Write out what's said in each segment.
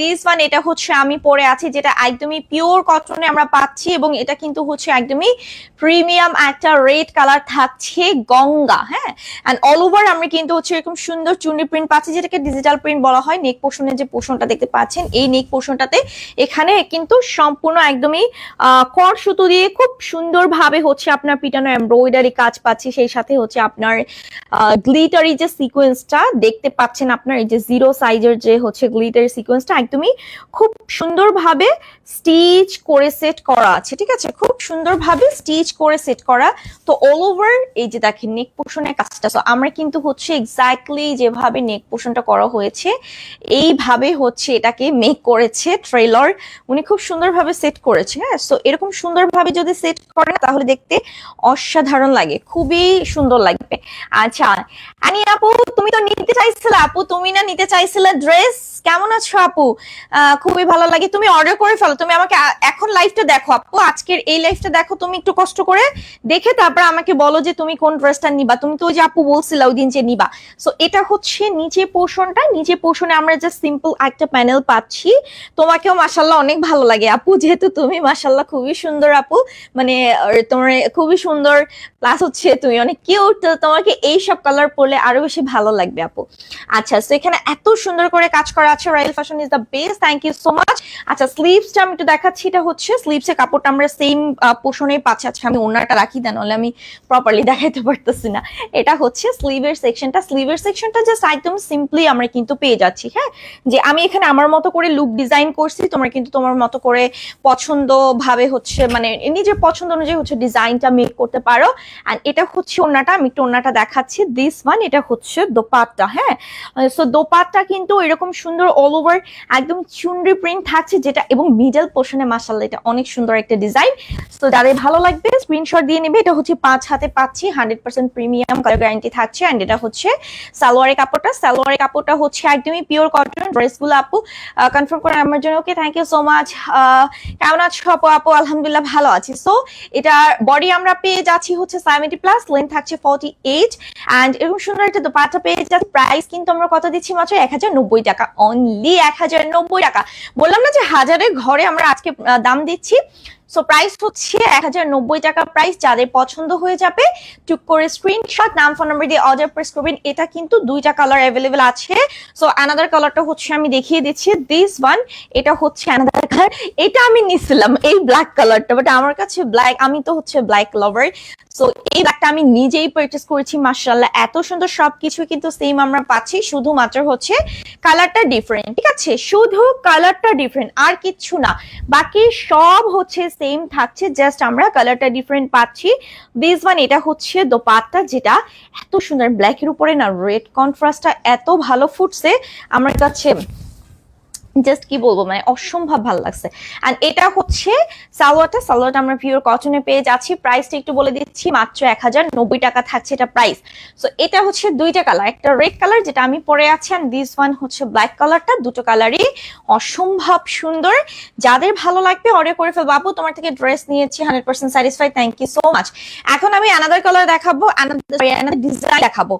This one এটা হচ্ছে আমি পরে আছি, যেটা একদমই পিওর কটনে আমরা পাচ্ছি এবং এটা কিন্তু হচ্ছে একদমই প্রিমিয়াম একটা রেড কালার থাকছে গঙ্গা হ্যাঁ? অ্যান্ড অল ওভার আমরা কিন্তু হচ্ছে এরকম সুন্দর চুনি প্রিন্ট পাচ্ছি, যেটাকে ডিজিটাল প্রিন্ট বলা হয়। নেক পোর্শনের যে পোর্শনটা দেখতে পাচ্ছেন, এই নেক পোর্শনটাতে এখানে কিন্তু সম্পূর্ণ একদমই কর সুতো দিয়ে খুব সুন্দরভাবে হচ্ছে আপনার পিটানো এমব্রয়ডারি কাজ পাচ্ছি। সেই সাথে হচ্ছে আপনার গ্লিটারি যে সিকোয়েন্সটা দেখতে পাচ্ছেন আপনার, এই যে জিরো সাইজের যে হচ্ছে গ্লিটারি সিকোয়েন্সটা একদমই খুব সুন্দরভাবে স্টিচ করে সেট করা আছে, ঠিক আছে? খুব সুন্দরভাবে স্টিচ করে সেট করা। তো অল ওভার এই যে দেখেন নেক পোর্শনের কাজটা। তো আমরা কিন্তু হচ্ছে এক্স্যাক্টলি যেভাবে নেক পোর্শনটা করা হয়েছে, এইভাবে হচ্ছে এটাকে মেক করেছে ট্রেলার উনি খুব সুন্দরভাবে সেট করেছে হ্যাঁ? সো এরকম সুন্দরভাবে যদি সেট করে, তাহলে দেখতে অসাধারণ লাগে, খুবই সুন্দর লাগবে। আচ্ছা আনি আপু, তুমি তো নিতে চাইছিলে, আপু, তুমি না নিতে চাইছিলে ড্রেস কেমন আছো আপু? খুবই ভালো লাগে। তুমি অর্ডার করে ফেলো। তুমি আমাকে এখন লাইভটা দেখো আপু। আজকের এই লাইভটা দেখো। তুমি একটু কষ্ট করে দেখে তারপর আমাকে বলো যে তুমি কোন ড্রেসটা নিবা। তুমি তো যে আপু বলছিলে ওই দিন যে নিবা। সো এটা হচ্ছে নিচে পোর্শনটা নিচে পোর্শনে আমরা যে সিম্পল একটা প্যানেল পাচ্ছি। তোমাকেও মাসাল্লাহ অনেক ভালো লাগে আপু। যেহেতু তুমি মাসাল্লাহ খুবই সুন্দর আপু। মানে তোমার খুবই সুন্দর। প্লাস হচ্ছে তুমি অনেক কিউট তোমাকে এই সব কালার পরলে আরও বেশি ভালো লাগবে আপু। আচ্ছা তো এখানে এত সুন্দর করে কাজ করা আছে। Royal fashion is the best thank you so much আচ্ছা স্লিভসটা আমি একটু দেখাচ্ছি। এটা হচ্ছে স্লিভস কাপড়টা আমরা সেম পোষণেই পাচ্ছি। আচ্ছা আমি ওনাটা রাখি দেন, নাহলে আমি প্রপারলি দেখাইতে পারতেছি না। এটা হচ্ছে স্লিভের সেকশনটা স্লিভের সেকশনটা জাস্ট একদম সিম্পলি আমরা কিন্তু পেয়ে যাচ্ছি হ্যাঁ? যে আমি এখানে আমার মতো করে লুক ডিজাইন করছি, তোমরা কিন্তু তোমার মতো করে পছন্দ ভাবে হচ্ছে মানে নিজের পছন্দ অনুযায়ী হচ্ছে ডিজাইনটা মেক করতে পারো। আর এটা হচ্ছে ওনাটা আমি একটু ওন্নাটা দেখাচ্ছি। দিস ওয়ান এটা হচ্ছে দোপাট্টা হ্যাঁ? সো দোপাট্টা কিন্তু এরকম সুন্দর অল ওভার একদম চুনরি প্রিন্ট থাকছে যেটা এবং মিডল পোর্শনে মাসাল্লাহ এটা অনেক সুন্দর একটা ডিজাইন তো যাদের ভালো লাগবে স্ক্রিনশট দিয়ে নেবে, এটা হচ্ছে পাঁচ হাতে পাচ্ছি hundred percent premium colour guarantee থাকছে অ্যান্ড এটা হচ্ছে সালোয়ারের কাপড়টা। সালোয়ারের কাপড়টা হচ্ছে একদমই পিওর কটন ড্রেসগুলো আপু। কনফার্ম করে আমার জন্য okay thank you so much কেমন আছো আপু? আপু, আলহামদুলিল্লাহ ভালো আছি। সো এটার বডি আমরা পেয়ে যাচ্ছি হচ্ছে সেভেন্টি প্লাস লেন্থ থাকছে ফর্টি এইট অ্যান্ড এরকম সুন্দর একটা দোপাট্টা পেয়ে যাচ্ছি। প্রাইস কিন্তু আমরা কত দিচ্ছি মাত্র? এক হাজার নব্বই টাকা অনলি এক হাজার নব্বই টাকা। বললাম না যে হাজারের ঘরে আমরা আজকে দাম দিচ্ছি। সো প্রাইস হচ্ছে এক হাজার নব্বই টাকা প্রাইস যাদের পছন্দ হয়ে যাবে টুক করে স্ক্রিনশট নাম ফোন নাম্বার দিয়ে অর্ডার প্রেস করবেন। এটা কিন্তু দুইটা কালার অ্যাভেলেবেল আছে। সো অ্যানাদার কালারটা হচ্ছে আমি দেখিয়ে দিচ্ছি। দিস ওয়ান এটা হচ্ছে অ্যানাদার এটা আমি নিছিলাম এই ব্ল্যাক কালারটা বাট আমার কাছে ব্ল্যাক আমি তো হচ্ছে ব্ল্যাক লাভার সো এই ব্যাগটা আমি নিজেই পারচেস করেছি মার্শাল্লাহ এত সুন্দর সবকিছু কিন্তু সেম আমরা পাচ্ছি, শুধুমাত্র হচ্ছে কালারটা ডিফারেন্ট ঠিক আছে? শুধু কালারটা ডিফারেন্ট আর কিচ্ছু না, বাকি সব হচ্ছে সেম থাকছে জাস্ট আমরা কালারটা ডিফারেন্ট পাচ্ছি। দিস ওয়ান এটা হচ্ছে দোপাট্টা, যেটা এত সুন্দর ব্ল্যাকের উপরে না রেড কন্ট্রাস্টটা এত ভালো ফুটছে, আমার কাছে জাস্ট কি বলব মানে অসম্ভব ভালো লাগছে। এন্ড এটা হচ্ছে সালোয়ারটা সালোয়ারটা আমরা পিওর কটনে পেয়ে যাচ্ছি। প্রাইসটা একটু বলে দিচ্ছি, মাত্র এক হাজার নব্বই টাকা থাকছে এটা প্রাইস সো এটা হচ্ছে দুইটা কালার একটা রেড কালার যেটা আমি পরে আছি অ্যান্ড দিস ওয়ান হচ্ছে ব্ল্যাক কালারটা দুটো কালারই অসম্ভব সুন্দর। যাদের ভালো লাগবে অর্ডার করে ফেলব। আপু, তোমার থেকে ড্রেস নিয়েছি hundred percent satisfy thank you so much এখন আমি অ্যানাদার কালার দেখাবো অ্যানাদার ডিজাইন দেখাবো।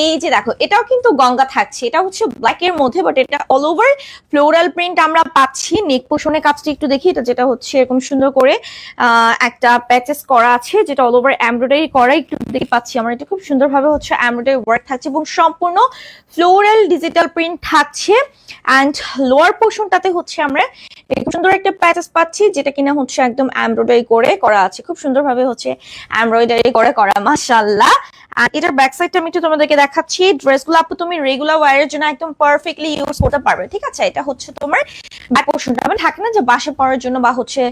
এই যে দেখো, এটাও কিন্তু গঙ্গা থাকছে এটা হচ্ছে ব্ল্যাক এর মধ্যে বাট এটা অল ওভার ফ্লোরাল প্রিন্ট আমরা পাচ্ছি। নেক পোষণের কাজটা একটু দেখি। এটা যেটা হচ্ছে এরকম সুন্দর করে একটা প্যাচেস করা আছে, যেটা অল ওভার এমব্রয়ডারি করা একটু দেখতে পাচ্ছি আমরা। এটা খুব সুন্দরভাবে হচ্ছে এমব্রয়ডারি ওয়ার্ক থাকছে এবং সম্পূর্ণ ফ্লোরাল ডিজিটাল প্রিন্ট থাকছে। অ্যান্ড লোয়ার পোর্শনটাতে হচ্ছে আমরা খুব সুন্দর একটা প্যাচেস পাচ্ছি, যেটা কিনা হচ্ছে একদম এমব্রয়ডারি করে করা আছে। খুব সুন্দরভাবে হচ্ছে এমব্রয়ডারি করে করা মাশাল্লাহ আর এটার ব্যাক সাইডটা আমি একটু তোমাদেরকে দেখাচ্ছি। ড্রেসগুলো আপু, তুমি রেগুলার ওয়ারের জন্য একদম পারফেক্টলি ইউজ করতে পারবে, ঠিক আছে? এটা হচ্ছে তোমার ব্যাক পোর্শনটা মানে থাকে না যে বাসে পড়ার জন্য বা হচ্ছে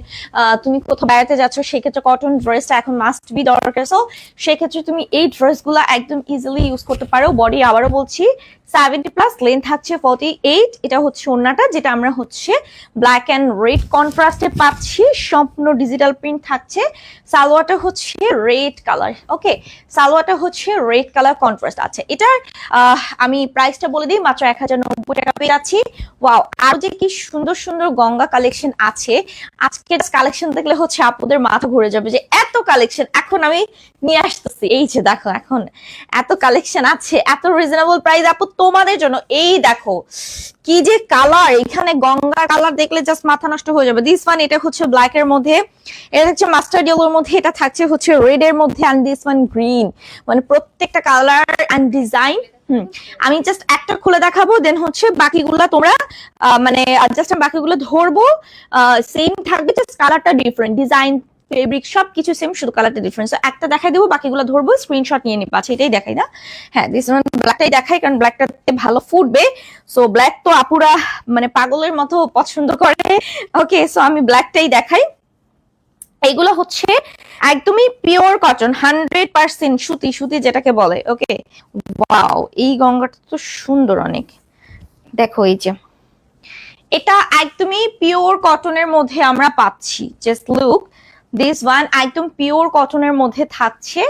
তুমি কোথাও বেড়াতে যাচ্ছ, সেক্ষেত্রে কটন ড্রেসটা এখন মাস্ট বি দরকার। সো সেক্ষেত্রে তুমি এই ড্রেসগুলো একদম ইজিলি ইউজ করতে পারো। বডি আবারও বলছি সেভেন্টি প্লাস লেন্থ থাকছে ফর্টি এইট এটা হচ্ছে ওন্নাটা যেটা আমরা হচ্ছে ব্ল্যাক অ্যান্ড রেড কন্ট্রাস্টে পাচ্ছি, সম্পূর্ণ ডিজিটাল প্রিন্ট থাকছে। সালোয়ারটা হচ্ছে রেড কালার ওকে সালোয়ারটা হচ্ছে রেড কালার কন্ট্রাস্ট আছে এটার আমি প্রাইসটা বলে দিই, মাত্র এক হাজার নব্বই টাকা পেয়ে যাচ্ছি। ওয়াও আরও যে কি সুন্দর সুন্দর গঙ্গা কালেকশন আছে আজকে কালেকশন দেখলে হচ্ছে আপুদের মাথা ঘুরে যাবে যে এত কালেকশন এখন আমি নিয়ে আসতেছি, এই যে দেখো, এখন এত কালেকশন আছে, এত রিজনেবল প্রাইস আপু তোমাদের জন্য। এই দেখো, কি যে কালার এখানে গঙ্গার কালার দেখলে জাস্ট মাথা নষ্ট হয়ে যাবে। দিস ওয়ান এটা হচ্ছে ব্ল্যাক এর মধ্যে, এটা হচ্ছে মাস্টার্ড ইয়েলোর মধ্যে, এটা থাকছে হচ্ছে রেড এর মধ্যে অ্যান্ড দিস ওয়ান গ্রিন মানে প্রত্যেকটা কালার অ্যান্ড ডিজাইন আমি জাস্ট একটা খুলে দেখাবো দেন হচ্ছে বাকিগুলা তোমরা মানে জাস্ট বাকিগুলো ধরবো সেম থাকবে জাস্ট কালারটা ডিফারেন্ট ডিজাইন ফেব্রিক সব কিছু সেম শুধু কালারটা ডিফারেন্স একটা দেখাই দেবো, বাকিগুলো ধরবো স্ক্রিনশট নিয়ে নিবা। আচ্ছা এটাই দেখাই না? হ্যাঁ দিস ওয়ান ব্ল্যাকটাই দেখাই, কারণ ব্ল্যাকটাতে ভালো ফুটবে। সো ব্ল্যাক তো আপুরা মানে পাগলের মতো পছন্দ করে। ওকে সো আমি ব্ল্যাকটাই দেখাই। এইগুলো হচ্ছে একদমই পিওর কটন হান্ড্রেড পার্সেন্ট সুতি সুতি যেটাকে বলে। ওকে ওয়াও এই গঙ্গাটা তো সুন্দর অনেক। দেখো, এই যে। এটা একদমই পিওর কটনের মধ্যে আমরা পাচ্ছি। জাস্ট লুক দিস ওয়ান একদম পিওর কটনের মধ্যে থাকছে।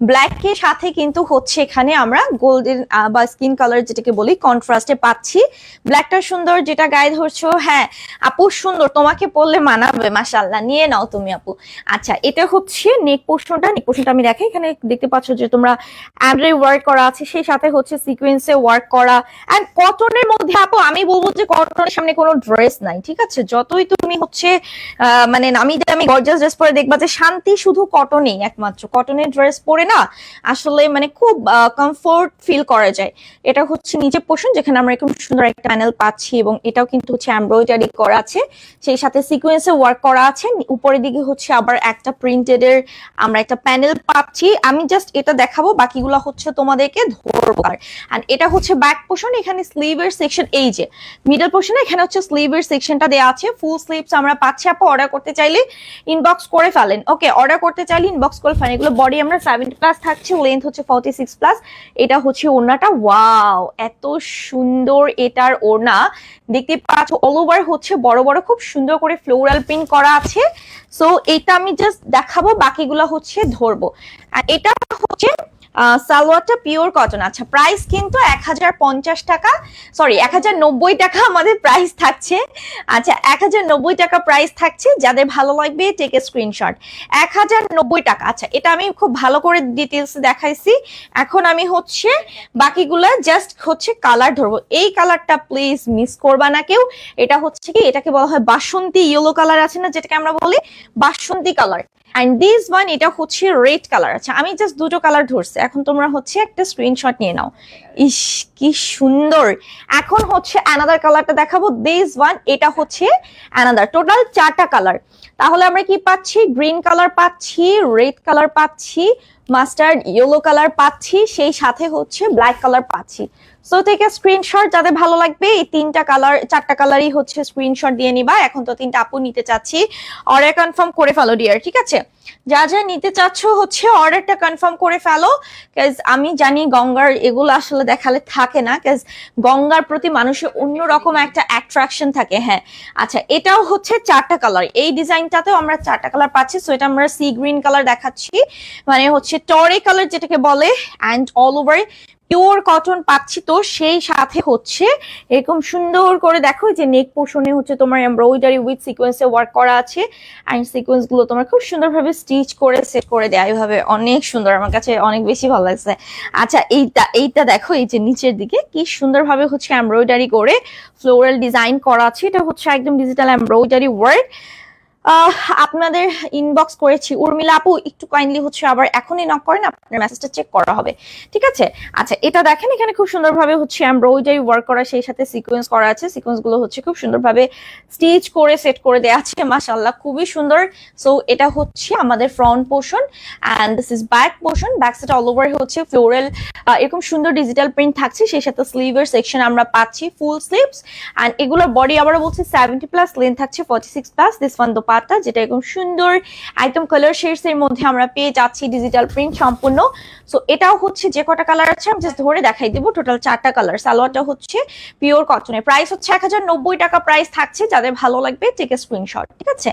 ব্ল্যাক এর সাথে কিন্তু হচ্ছে এখানে আমরা গোল্ডেন বা স্কিন কালার যেটাকে বলি কন্ট্রাস্টে পাচ্ছি। ব্ল্যাকটা সুন্দর যেটা গায়ে ধরছো হ্যাঁ আপু সুন্দর, তোমাকে পরলে মানাবে মাশাল্লাহ নিয়ে নাও তুমি, আপু। আচ্ছা এটা হচ্ছে নেক পোর্শনটা নেক পোর্শনটা আমি দেখাই এখানে দেখতে পাচ্ছ যে তোমরা অ্যান্ড্রয় ওয়ার্ক করা আছে, সেই সাথে হচ্ছে সিকোয়েন্সে ওয়ার্ক করা। অ্যান্ড কটনের মধ্যে, আপু, আমি বলব যে কটনের সামনে কোনো ড্রেস নাই, ঠিক আছে? যতই তুমি হচ্ছে মানে নামি দামি গর্জাস ড্রেস পরে দেখবা যে শান্তি শুধু কটনেই একমাত্র। কটনের ড্রেস পরে না? আসলে মানে খুব কমফোর্ট ফিল করা যায়। এটা হচ্ছে নিচে পোষণ যেখানে আমরা এরকম সুন্দর একটা প্যানেল পাচ্ছি এবং এটাও কিন্তু হচ্ছে এমব্রয়ডারি করা আছে। সেই সাথে সিকোয়েন্সে ওয়ার্ক করা আছে। উপরের দিকে হচ্ছে আবার একটা প্রিন্টেড এর আমরা একটা প্যানেল পাচ্ছি। আমি জাস্ট এটা দেখাবো, বাকিগুলো হচ্ছে তোমাদেরকে ধরবো। আর এটা হচ্ছে ব্যাক পোর্শন এখানে স্লিভের সেকশন এই যে মিডল পোর্শনে এখানে হচ্ছে স্লিভের সেকশনটা দেওয়া আছে। ফুল স্লিভস আমরা পাচ্ছি। আপু অর্ডার করতে চাইলে ইনবক্স করে ফেলেন। ওকে অর্ডার করতে চাইলে ইনবক্স করে ফেলেন। এগুলো বডি আমরা সেভেন্টি প্লাস থাকছে লেন্থ হচ্ছে ফর্টি সিক্স প্লাস এটা হচ্ছে ওড়নাটা। ওয়াও এত সুন্দর এটার ওড়না। দেখতে পাচ্ছ অল ওভার হচ্ছে বড় বড়, খুব সুন্দর করে ফ্লোরাল প্রিন্ট করা আছে। সো এটা আমি জাস্ট দেখাবো, বাকিগুলো হচ্ছে ধরবো। আর এটা হচ্ছে সালোয়ারটা পিওর কটন আচ্ছা প্রাইস কিন্তু এক হাজার পঞ্চাশ টাকা সরি এক হাজার নব্বই টাকা আমাদের প্রাইস থাকছে। আচ্ছা এক হাজার নব্বই টাকা প্রাইস থাকছে, যাদের ভালো লাগবে টেক এ স্ক্রিনশট এক হাজার নব্বই টাকা। আচ্ছা এটা আমি খুব ভালো করে ডিটেলস দেখাইছি। এখন আমি হচ্ছে বাকিগুলা জাস্ট হচ্ছে কালার ধরবো। এই কালারটা প্লিজ মিস করবা না কেউ। এটা হচ্ছে কি, এটাকে বলা হয় বাসন্তী ইয়েলো কালার আছে না, যেটাকে আমরা বলি বাসন্তী কালার অ্যান্ড দিস ওয়ান এটা হচ্ছে রেড কালার আছে আমি জাস্ট দুটো কালার ধরছি। এখন তোমরা হচ্ছে একটা স্ক্রিনশট নিয়ে নাও। ইস, কি সুন্দর। এখন হচ্ছে অ্যানাদার কালারটা দেখাবো। দিস ওয়ান এটা হচ্ছে অ্যানাদার টোটাল চারটা কালার তাহলে আমরা কি পাচ্ছি? গ্রিন কালার পাচ্ছি রেড কালার পাচ্ছি মাস্টার্ড ইয়েলো কালার পাচ্ছি, সেই সাথে হচ্ছে ব্ল্যাক কালার পাচ্ছি। সো থেকে স্ক্রিনশট যাদের ভালো লাগবে, এই তিনটা কালার চারটা কালারই হচ্ছে স্ক্রিনশট দিয়ে নিবা। এখন তো তিনটা আপু নিতে চাচ্ছি। অর্ডার কনফার্ম করে ফেলো ডিয়ার ঠিক আছে? যা যা নিতে চাচ্ছ হচ্ছে অর্ডারটা কনফার্ম করে ফেলো কাজ আমি জানি গঙ্গার এগুলো আসলে দেখালে থাকে না কাজ গঙ্গার প্রতি মানুষের অন্যরকম একটা অ্যাট্রাকশন থাকে হ্যাঁ। আচ্ছা এটাও হচ্ছে চারটা কালার এই ডিজাইনটাতেও আমরা চারটা কালার পাচ্ছি সো এটা আমরা সি গ্রিন কালার দেখাচ্ছি। মানে হচ্ছে টরে কালার যেটাকে বলে and all over pure cotton পাচ্ছি তো, সেই সাথে হচ্ছে এরকম সুন্দর করে দেখো যে নেক পোর্শনে হচ্ছে তোমার এমব্রয়ডারি উইথ সিকোয়েন্সে ওয়ার্ক করা আছে অ্যান্ড সিকোয়েন্সগুলো তোমার খুব সুন্দরভাবে স্টিচ করে সেট করে দেয়, এইভাবে অনেক সুন্দর, আমার কাছে অনেক বেশি ভালো লাগছে। আচ্ছা এইটা এইটা দেখো, এই যে নিচের দিকে কি সুন্দরভাবে হচ্ছে এমব্রয়ডারি করে ফ্লোরাল ডিজাইন করা আছে, এটা হচ্ছে একদম ডিজিটাল এমব্রয়ডারি ওয়ার্ক আপনাদের ইনবক্স করেছি। উর্মিলা আপু, একটু কাইন্ডলি হচ্ছে, আবার এখনই নক করেন, আপনার মেসেজটা চেক করা হবে। ঠিক আছে? আচ্ছা এটা দেখেন, এখানে খুব সুন্দরভাবে হচ্ছে এমব্রয়ডারি ওয়ার্ক করা, সেই সাথে সিকোয়েন্স করা আছে। সিকোয়েন্সগুলো হচ্ছে খুব সুন্দরভাবে স্টিচ করে সেট করে দেওয়া আছে মাশাল্লাহ খুবই সুন্দর। সো এটা হচ্ছে আমাদের front portion and this is back portion back side all over হচ্ছে ফ্লোরাল এরকম সুন্দর ডিজিটাল প্রিন্ট থাকছে। সেই সাথে স্লিভের সেকশন আমরা পাচ্ছি ফুল স্লিভস অ্যান্ড এগুলোর বডি আবারও বলছি সেভেন্টি প্লাস লেন্থ থাকছে forty six plus this one dupatta যেটা এরকম সুন্দর একদম কালার শেডস এর মধ্যে আমরা পেয়ে যাচ্ছি ডিজিটাল প্রিন্ট সম্পূর্ণ। সো এটাও হচ্ছে যে কটা কালার আছে, আমি জাস্ট ধরে দেখাই দিব টোটাল চারটা কালার সালোয়ারটা হচ্ছে পিওর কটনের প্রাইস হচ্ছে এক হাজার নব্বই টাকা প্রাইস থাকছে, যাদের ভালো লাগবে টেক স্ক্রিনশট ঠিক আছে?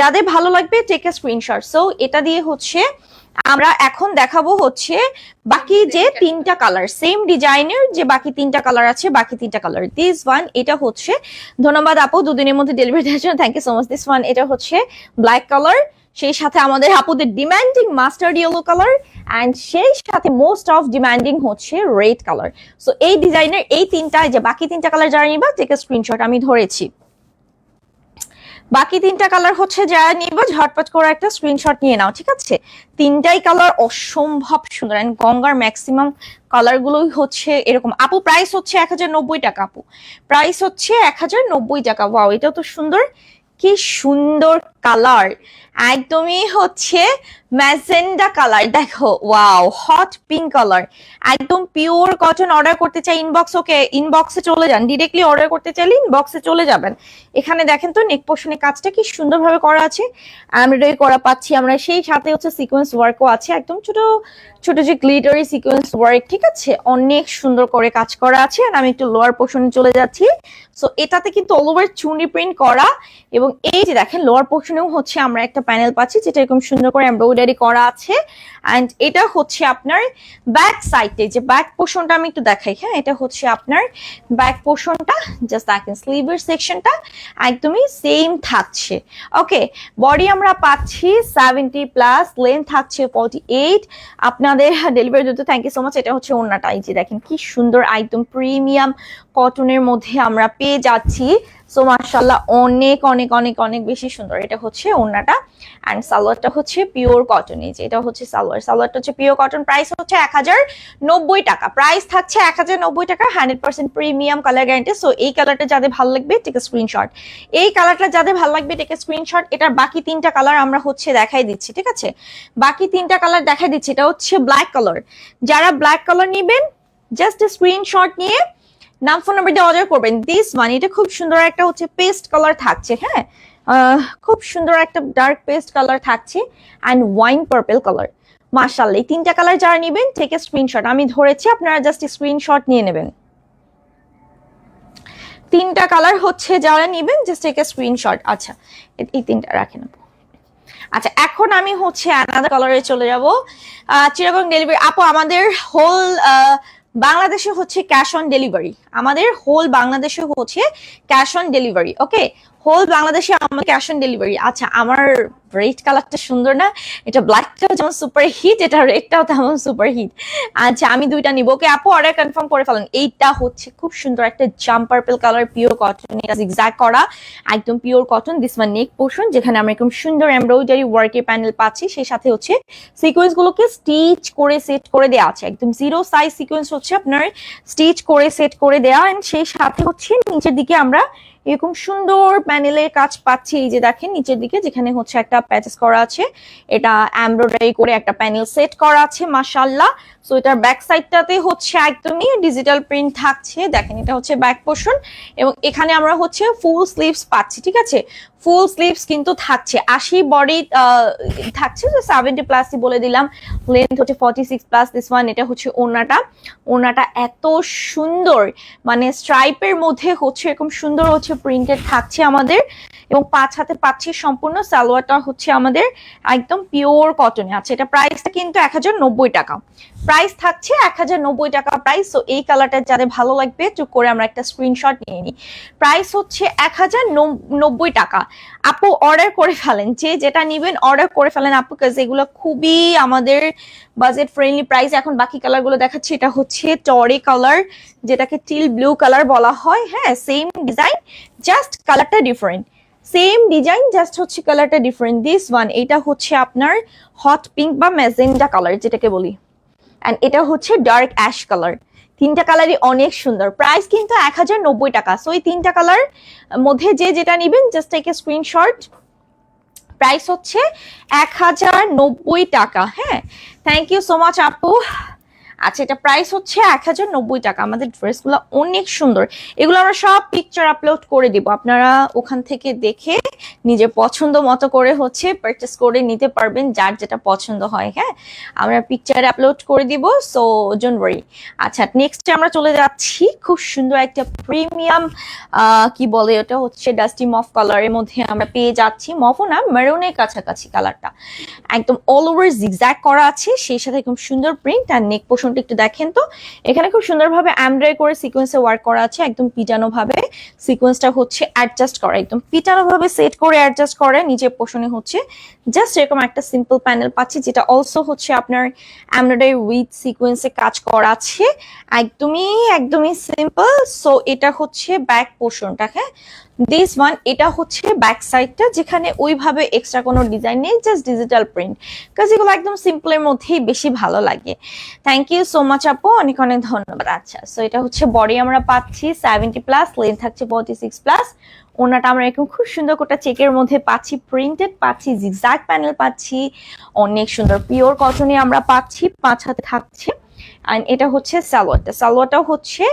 যাদের ভালো লাগবে টেক স্ক্রিনশট সো এটা দিয়ে হচ্ছে আমরা এখন দেখাবো হচ্ছে বাকি যে তিনটা কালার সেম ডিজাইনের যে বাকি তিনটা কালার আছে বাকি তিনটা কালার দিস ওয়ান এটা হচ্ছে ধন্যবাদ আপু দুদিনের মধ্যে ডেলিভারি দেওয়ার জন্য thank you so much this one এটা হচ্ছে ব্ল্যাক কালার সেই সাথে আমাদের আপুদের demanding mustard yellow colour and সেই সাথে মোস্ট অফ ডিমান্ডিং হচ্ছে রেড কালার সো এই ডিজাইনের এই তিনটা যে বাকি তিনটা কালার যারা নিবা থেকে স্ক্রিনশট আমি ধরেছি। বাকি তিনটা কালার হচ্ছে যারা নিবা, ঝটপট করে একটা স্ক্রিনশট নিয়ে নাও, ঠিক আছে? তিনটাই কালার অসম্ভব সুন্দর অ্যান্ড গঙ্গার ম্যাক্সিমাম কালার গুলোই হচ্ছে এরকম। আপু প্রাইস হচ্ছে এক হাজার নব্বই টাকা, আপু। প্রাইস হচ্ছে এক হাজার নব্বই টাকা। ওয়াও এটাও তো সুন্দর। কি সুন্দর কালার। একদমই হচ্ছে ম্যাজেন্ডা কালার। দেখো, ওয়াও, হট পিঙ্ক কালার। একদম পিওর কটন অর্ডার করতে চাই ইনবক্স ওকে ইনবক্সে চলে যান। ডিরেক্টলি অর্ডার করতে চাইলে ইনবক্সে চলে যাবেন। এখানে দেখেন তো নেক পোর্শনের কাজটা কি সুন্দরভাবে করা আছে। এমব্রয়ডারি করা পাচ্ছি আমরা। সেই সাথে হচ্ছে সিকোয়েন্স ওয়ার্কও আছে। একদম ছোট ছোট যে গ্লিটারি সিকোয়েন্স ওয়ার্ক ঠিক আছে? অনেক সুন্দর করে কাজ করা আছে। আর আমি একটু লোয়ার পোর্শনে চলে যাচ্ছি। সো এটাতে কিন্তু অল ওভার চুনি প্রিন্ট করা। এবং এই যে দেখেন লোয়ার পোর্শনেও হচ্ছে আমরা একটা প্যানেল পাচ্ছি যেটা এরকম সুন্দর করে এমব্রয়ডারি করা আছে। অ্যান্ড এটা হচ্ছে আপনার ব্যাক সাইডে যে ব্যাক পোর্শনটা আমি একটু দেখাই হ্যাঁ? এটা হচ্ছে আপনার ব্যাক পোর্শনটা জাস্ট দেখেন স্লিভের সেকশনটা একদমই সেম থাকছে। ওকে বডি আমরা পাচ্ছি সেভেন্টি প্লাস লেন্থ থাকছে ফর্টি এইট আপনাদের ডেলিভারি দিতে থ্যাংক ইউ সো মাচ এটা হচ্ছে ওন্নাটা এই যে দেখেন, কি সুন্দর একদম প্রিমিয়াম কটনের মধ্যে আমরা পেয়ে যাচ্ছি। সো মার্শাল্লাহ অনেক অনেক অনেক অনেক বেশি সুন্দর। এটা হচ্ছে ওন্নাটা অ্যান্ড সালোয়ারটা হচ্ছে পিওর কটন যে এটা হচ্ছে সালোয়ার। সালোয়ারটা হচ্ছে পিওর কটন প্রাইস হচ্ছে এক হাজার নব্বই টাকা। প্রাইস থাকছে এক হাজার নব্বই টাকা hundred percent premium colour guarantee so এই কালারটা যাদের ভালো লাগবে টেক স্ক্রিনশট এই কালারটা যাদের ভালো লাগবে টেক স্ক্রিনশট এটার বাকি তিনটা কালার আমরা হচ্ছে দেখাই দিচ্ছি, ঠিক আছে? বাকি তিনটা কালার দেখাই দিচ্ছি, এটা হচ্ছে ব্ল্যাক কালার যারা ব্ল্যাক কালার নেবেন জাস্ট স্ক্রিনশট নিয়ে নাম ফোন নাম্বার দিয়ে অর্ডার করবেন। দিস ওয়ান এটা খুব সুন্দর একটা হচ্ছে পেস্ট কালার থাকছে হ্যাঁ? খুব সুন্দর একটা ডার্ক পেস্ট কালার থাকছে। অ্যান্ড ওয়াইন পার্পল কালার মার্শাল্লাহ এই তিনটা কালার যারা নেবেন থেকে স্ক্রিনশট আমি ধরেছি, আপনারা জাস্ট স্ক্রিনশট নিয়ে নেবেন। তিনটা কালার হচ্ছে যারা নেবেন জাস্ট থেকে স্ক্রিনশট আচ্ছা এই তিনটা রাখেন আপু। আচ্ছা এখন আমি হচ্ছে আনাদার কালারে চলে যাব। চিরাগং ডেলিভারি আপু, আমাদের হোল বাংলাদেশে হচ্ছে ক্যাশ অন ডেলিভারি আমাদের হোল বাংলাদেশে হচ্ছে cash on delivery okay whole বাংলাদেশে আমার ক্যাশ ডেলিভারি আচ্ছা আমার রেড কালারটা সুন্দর না, এটা ব্ল্যাকটাও যেমন সুপার হিট এটা রেডটাও তেমন সুপার হিট আচ্ছা আমি দুইটা নিব। ওকে আপু অর্ডার কনফার্ম করে ফেলেন। এইটা হচ্ছে খুব সুন্দর একটা জাম পার্পল কালার পিওর কটন এটা জিগজ্যাগ করা, একদম pure cotton this one neck portion যেখানে আমরা এরকম সুন্দর এমব্রয়ডারি ওয়ার্কের প্যানেল পাচ্ছি। সেই সাথে হচ্ছে সিকোয়েন্স গুলোকে স্টিচ করে সেট করে দেওয়া আছে। একদম জিরো সাইজ সিকোয়েন্স হচ্ছে আপনার স্টিচ করে সেট করে দেওয়া এন্ড সেই সাথে হচ্ছে নিচের দিকে আমরা এরকম সুন্দর প্যানেলের কাজ পাচ্ছি। এই যে দেখেন, নিচের দিকে যেখানে হচ্ছে একটা প্যাচেস করা আছে, এটা এমব্রয়ডারি করে একটা প্যানেল সেট করা আছে মাসাল্লাহ সো এটার ব্যাক সাইডটাতে হচ্ছে একদমই ডিজিটাল প্রিন্ট থাকছে। দেখেন, এটা হচ্ছে ব্যাক পোর্শন এবং এখানে আমরা হচ্ছে ফুল স্লিভস পাচ্ছি, ঠিক আছে? ফুল স্লিভস কিন্তু থাকছে। আশি বডি থাকছে যে সেভেন্টি প্লাসই বলে দিলাম। লেন্থ হচ্ছে forty six plus this one এটা হচ্ছে ওনাটা ওনাটা এত সুন্দর মানে স্ট্রাইপের মধ্যে হচ্ছে এরকম সুন্দর হচ্ছে প্রিন্টেড থাকছে আমাদের। এবং পাঁচ হাতে পাচ্ছি সম্পূর্ণ, সালোয়ারটা হচ্ছে আমাদের একদম পিওর কটনে আছে। এটা প্রাইসটা কিন্তু এক হাজার নব্বই টাকা। প্রাইস থাকছে এক হাজার নব্বই টাকা প্রাইস। তো এই কালারটা যাদের ভালো লাগবে, চুপ করে আমরা একটা স্ক্রিনশট নিয়ে নিই। প্রাইস হচ্ছে এক হাজার নব্বই টাকা। আপু অর্ডার করে ফেলেন, যে যেটা নিবেন অর্ডার করে ফেলেন আপু কাজ এগুলো খুবই আমাদের বাজেট ফ্রেন্ডলি প্রাইস এখন বাকি কালারগুলো দেখাচ্ছি, এটা হচ্ছে টরে কালার যেটাকে টিল ব্লু কালার বলা হয়। হ্যাঁ সেম ডিজাইন জাস্ট কালারটা ডিফারেন্ট সেম ডিজাইন জাস্ট হচ্ছে কালারটা ডিফারেন্ট দিস ওয়ান এটা হচ্ছে আপনার হট পিঙ্ক বা ম্যাজেন্ডা কালার যেটাকে বলি। অ্যান্ড এটা হচ্ছে ডার্ক অ্যাশ কালার তিনটা কালারই অনেক সুন্দর। প্রাইস কিন্তু এক হাজার নব্বই টাকা। সো এই তিনটা কালার মধ্যে যে যেটা নেবেন জাস্ট এক স্ক্রিনশট প্রাইস হচ্ছে এক হাজার নব্বই টাকা। হ্যাঁ? থ্যাংক ইউ সো মাচ আপু। আচ্ছা এটা প্রাইস হচ্ছে এক হাজার নব্বই টাকা। আমাদের ড্রেসগুলো অনেক সুন্দর। এগুলো আমরা সব পিকচার আপলোড করে দিব। আপনারা ওখান থেকে দেখে নিজের পছন্দ মতো করে হচ্ছে পারচেস করে নিতে পারবেন যার যেটা পছন্দ হয় হ্যাঁ? আমরা পিকচার আপলোড করে দিব সো ডোন্ট আচ্ছা নেক্সট আমরা চলে যাচ্ছি। খুব সুন্দর একটা প্রিমিয়াম কি বলে ওটা হচ্ছে ডাস্টি মফ কালারের মধ্যে আমরা পেয়ে যাচ্ছি। মফও না মেরুনের কাছাকাছি কালারটা একদম অল ওভার জিগজ্যাগ করা আছে, সেই সাথে একদম সুন্দর প্রিন্ট আর নেক পোষণ পোর্শনটা একটু দেখেন তো। এখানে খুব সুন্দরভাবে এমব্রয়ডারি করে সিকোয়েন্সে ওয়ার্ক করা আছে, একদম পিটানো ভাবে সিকোয়েন্সটা হচ্ছে অ্যাডজাস্ট করা, একদম পিটানো ভাবে সেট করে অ্যাডজাস্ট করে নিচের পোর্শনে হচ্ছে। জাস্ট এরকম একটা সিম্পল প্যানেল পাচ্ছি, যেটা অলসো হচ্ছে আপনার এমব্রয়ডারি উইথ সিকোয়েন্সে কাজ করা আছে। একদমই একদমই সিম্পল সো এটা হচ্ছে ব্যাক পোর্শনটা হ্যাঁ? দিস ওয়ান এটা হচ্ছে ব্যাক সাইডটা যেখানে ওইভাবে এক্সট্রা কোনো ডিজাইন নেই জাস্ট ডিজিটাল প্রিন্ট কাজ এগুলো একদম সিম্পলের মধ্যেই বেশি ভালো লাগে। থ্যাংক ইউ সো মাচ আপু। অনেক অনেক ধন্যবাদ। আচ্ছা সো এটা হচ্ছে বডি আমরা পাচ্ছি সেভেন্টি প্লাস লেন্থ থাকছে ফর্টি সিক্স প্লাস ওনাটা আমরা এরকম খুব সুন্দর কোটা চেকের মধ্যে পাচ্ছি প্রিন্টেড পাচ্ছি জিগজ্যাগ প্যানেল পাচ্ছি। অনেক সুন্দর পিওর কটনে আমরা পাচ্ছি, পাঁচ হাতে থাকছে। আর এটা হচ্ছে সালোয়ারটা সালোয়ারটাও হচ্ছে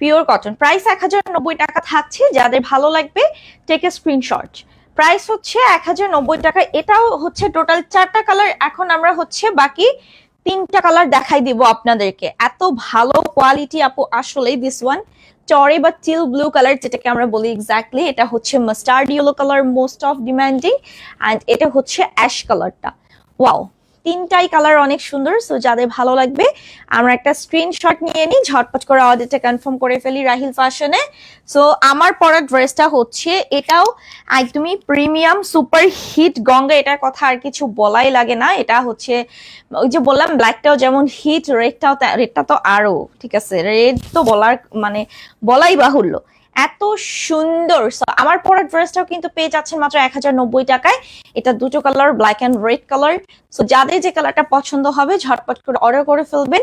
পিওর কটন প্রাইস এক হাজার নব্বই টাকা থাকছে। যাদের ভালো লাগবে টেক এ স্ক্রিনশট প্রাইস হচ্ছে এক হাজার নব্বই টাকা। এটাও হচ্ছে টোটাল চারটা কালার এখন আমরা হচ্ছে বাকি তিনটা কালার দেখাই দিব আপনাদেরকে। এত ভালো কোয়ালিটি আপু, আসলেই দিস ওয়ান চরে বা চিল ব্লু কালার যেটাকে আমরা বলি এক্স্যাক্টলি এটা হচ্ছে mustard yellow colour most of demanding and এটা হচ্ছে অ্যাশ কালারটা ওয়াও তিনটাই কালার অনেক সুন্দর সো যাদের ভালো লাগবে, আমরা একটা স্ক্রিনশট নিয়ে নিই, ঝটপট করে অর্ডারটা কনফার্ম করে ফেলি রাহিল ফ্যাশনে সো আমার পরা ড্রেসটা হচ্ছে, এটাও একদমই প্রিমিয়াম সুপার হিট গঙ্গা, এটার কথা আর কিছু বলাই লাগে না, এটা হচ্ছে, ওই যে বললাম ব্ল্যাকটাও যেমন হিট রেডটাও রেডটা তো আরও ঠিক আছে রেড তো বলার মানে বলাই বাহুল্য। এত সুন্দর। আমার পরা ড্রেসটাও কিন্তু পেয়ে যাচ্ছেন মাত্র এক হাজার নব্বই টাকায়। এটা দুটো colour black and red colour so যাদের যে কালারটা পছন্দ হবে, ঝটপট করে অর্ডার করে ফেলবেন।